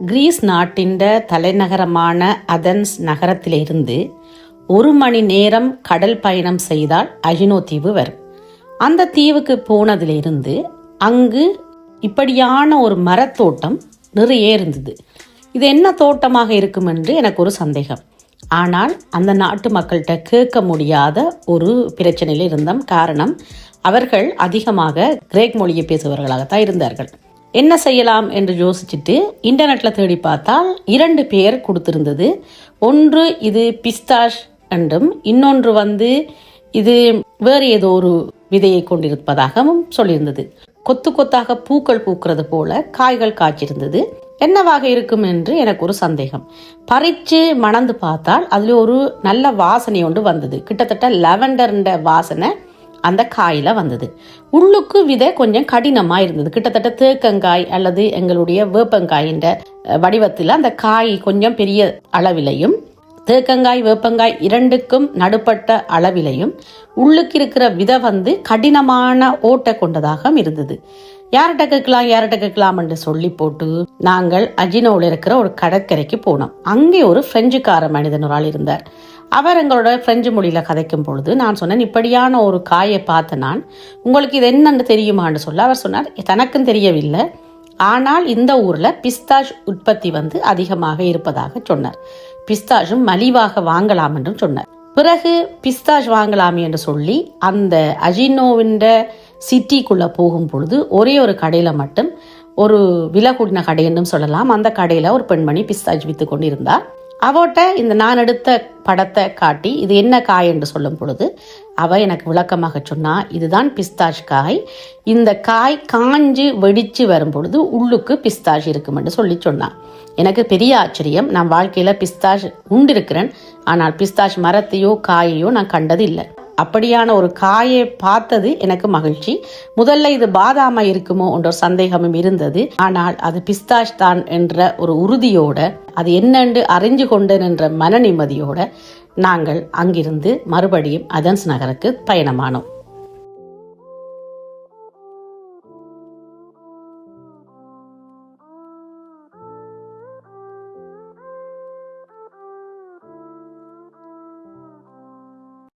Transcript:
Greece நாட்டின் தலைநகரமான அதன்ஸ் நகரத்திலிருந்து ஒரு மணி நேரம் கடல் பயணம் செய்தால் அஜினோ தீவு வரும் அந்த தீவுக்கு போனதிலிருந்து அங்கு இப்படியான ஒரு மரத்தோட்டம் நிறைய இருந்தது இது என்ன தோட்டமாக இருக்கும் என்று எனக்கு ஒரு சந்தேகம். ஆனால் அந்த நாட்டு மக்கள்கிட்ட கேட்க முடியாத ஒரு பிரச்சனையில் இருந்தோம். காரணம் அவர்கள் அதிகமாக கிரேக் மொழியை பேசுபவர்களாகத்தான் இருந்தார்கள். என்ன செய்யலாம் என்று யோசிச்சுட்டு இன்டர்நெட்டில் தேடி பார்த்தால் இரண்டு பேர் கொடுத்துருந்தது. ஒன்று இது பிஸ்தாஷ் என்றும் இன்னொன்று வந்து இது வேறு ஏதோ ஒரு விதையை கொண்டிருப்பதாகவும் சொல்லியிருந்தது. கொத்து கொத்தாக பூக்கள் பூக்கிறது போல காய்கள் காய்ச்சிருந்தது. என்னவாக இருக்கும் என்று எனக்கு ஒரு சந்தேகம். பறித்து மணந்து பார்த்தால் அதில் ஒரு நல்ல வாசனை ஒன்று வந்தது. கிட்டத்தட்ட லெவண்டர்ன்ற வாசனை அந்த காயில் வந்தது. உள்ளுக்கு விதை கொஞ்சம் கடினமாக இருந்தது. கிட்டத்தட்ட தேக்கங்காய் அல்லது எங்களுடைய வேப்பங்காயின்ற வடிவத்தில் அந்த காய் கொஞ்சம் பெரிய அளவிலையும் தேக்கங்காய் வேப்பங்காய் இரண்டுக்கும் நடுப்பட்ட அளவிலையும் உள்ளுக்கு இருக்கிற விதை வந்து கடினமான ஓட்டை கொண்டதாக இருந்தது. யார்கிட்ட கேட்கலாம் யார்கிட்ட கேட்கலாம் என்று சொல்லி போட்டு நாங்கள் அஜினோவில் இருக்கிற ஒரு கடற்கரைக்கு போனோம். அங்கே ஒரு பிரெஞ்சுக்கார மனிதன் ஒரு ஆள் இருந்தார். அவர் எங்களோட பிரெஞ்சு மொழியில் கதைக்கும் பொழுது நான் சொன்னேன் இப்படியான ஒரு காயை பார்த்த நான் உங்களுக்கு இது என்னன்னு தெரியுமான்னு சொல்ல. அவர் சொன்னார் தனக்கும் தெரியவில்லை. ஆனால் இந்த ஊரில் பிஸ்தாஷ் உற்பத்தி வந்து அதிகமாக இருப்பதாக சொன்னார். பிஸ்தாஷும் மலிவாக வாங்கலாம் என்றும் சொன்னார். பிறகு பிஸ்தாஷ் வாங்கலாமே என்று சொல்லி அந்த அஜினோவின் சிட்டிக்குள்ளே போகும் பொழுது ஒரே ஒரு கடையில் மட்டும் ஒரு விலை கூடின கடை என்றும் சொல்லலாம். அந்த கடையில் ஒரு பெண்மணி பிஸ்தாஜ் வித்து கொண்டிருந்தார். அவட்ட இந்த நான் எடுத்த படத்தை காட்டி இது என்ன காய் என்று சொல்லும் பொழுது அவ எனக்கு விளக்கமாக சொன்னா இதுதான் பிஸ்தாஷ் காய். இந்த காய் காஞ்சு வெடிச்சு வரும் பொழுது உள்ளுக்கு பிஸ்தாஷ் இருக்கும் என்று சொல்லி சொன்னான். எனக்கு பெரிய ஆச்சரியம் நான் வாழ்க்கையில பிஸ்தாஷ் உண்டிருக்கிறேன் ஆனால் பிஸ்தாஷ் மரத்தையோ காயையோ நான் கண்டது இல்லை அப்படியான ஒரு காயை பார்த்தது எனக்கு மகிழ்ச்சி. முதல்ல இது பாதாமா இருக்குமோ என்ற ஒரு சந்தேகமும் இருந்தது. ஆனால் அது பிஸ்தாஷ் தான் என்ற ஒரு உறுதியோட அது என்னென்று அறிஞ்சு கொண்டேன் என்ற மன நிம்மதியோட நாங்கள் அங்கிருந்து மறுபடியும் அதன்ஸ் நகருக்கு பயணமானோம்.